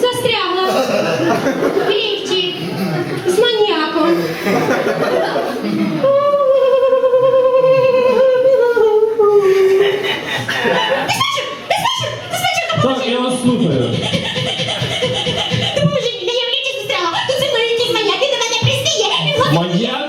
Застрягла. Ліфті. З маніяком. Так, я вас слухаю. Боже, я в ліфті застрягла. Тут зі мною якийсь маньяк, він до мене пристає. Він. Маньяк?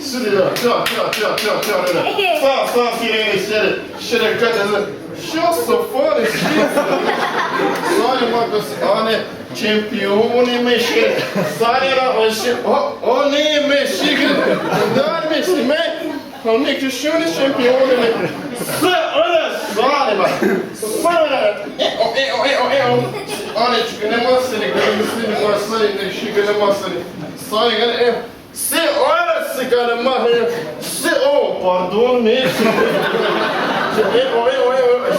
Sürüyor. Çak çak çak çak çak öyle. Sağ sağ sürüyor işleri. İşleri kaçırdı. Şu sıfır Sonra bak hani Çempiyonu meşi. Sonra başı. O, o neymiş? Dönmüş mi? Hani ki şöyle şampiyonu ne? Sonra sonra bak. Sonra. E o e o e o e o. Hani çıkınamazsın. Görmüşsün. Varsın. Şıkınamazsın. Sonra gel. Sonra c'est quand même C'est oh, pardon, mais. Eh, oui, oui, oui.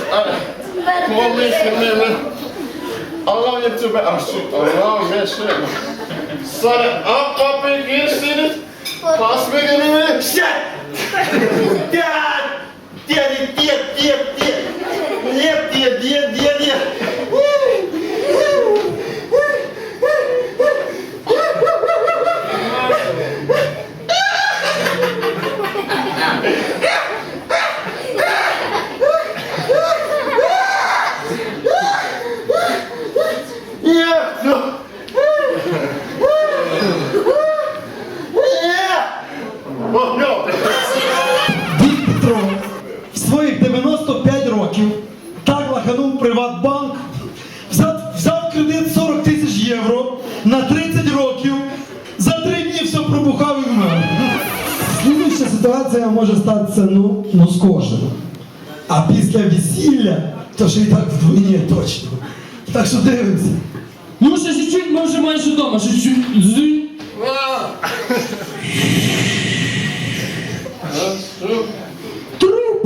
Comment Allah'ın yetime aşık, Allah'ın meşhur. Sana ak kapı girsiniz, kasbe gelimi, şet! Gel! Дід Петро в своїх 95 років так лаханув Приватбанк, взяв, взяв кредит 40 тисяч євро на 30 років, за три дні все пробухав і вмер. Слідуюча ситуація може статися ну, ну з кожним. А після весілля, то ще і так вдвоє точно. Так що дивимося. Ну, ще чуть-чуть, ми вже майже вдома. Труп.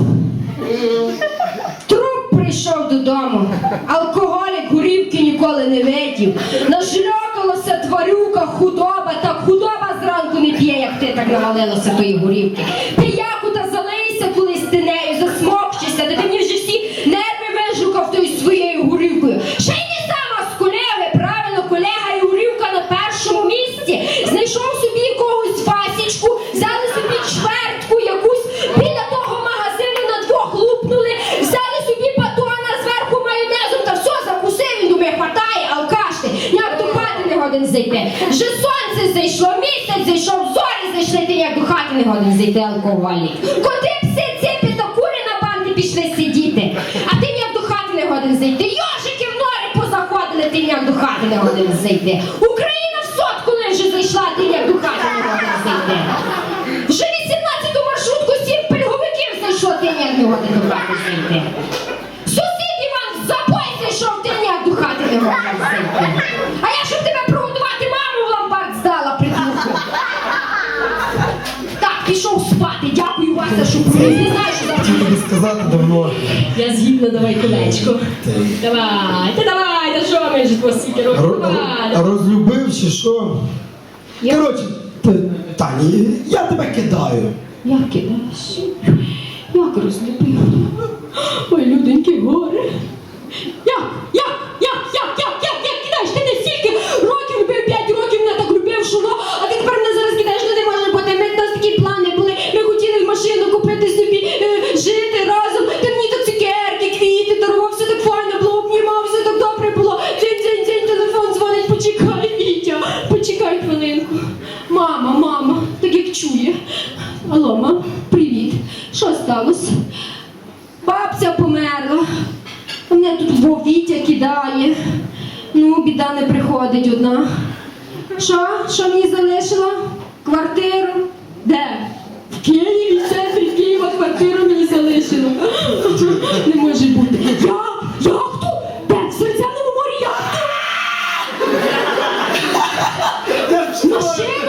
Труп прийшов додому. Алкоголік горівки ніколи не видів. Нашльокалася тварюка, худоба, так худоба зранку не п'є, як ти так навалилося тої горівки. Годин зайти. Вже сонце зайшло, місяць зайшов, зорі зайшли, ти ніяк до хати не годин зайти алкоголік. Коти пси, ципи та кури на банди пішли сидіти, а ти ніяк до хати не годин зайти. Йожики в норі позаходили, ти ніяк до хати не годин зайти. Україна в сотку лише зайшла, ти ніяк до хати не годин зайти. Вже 18-ту маршрутку сім пільговиків зайшло, ти ніяк не годин до хати зайти. Хотів тобі сказати давно. Я згідна, давай колечко. Давай, та давай, та що ми ж по стільки років? Розлюбив чи що? Коротше, Тані, я тебе кидаю. Як кидаєш? Як розлюбив? Ой, люденьки, горе. Як? Як? Бабця померла, мене тут вовітя кидає. Ну, біда не приходить одна. Що? Що мені залишила? Квартиру? Де? В Києві в центрі Києва квартиру мені залишило. Не може бути. Я? Яхту? Де? В серцяному морі яхту? Машину?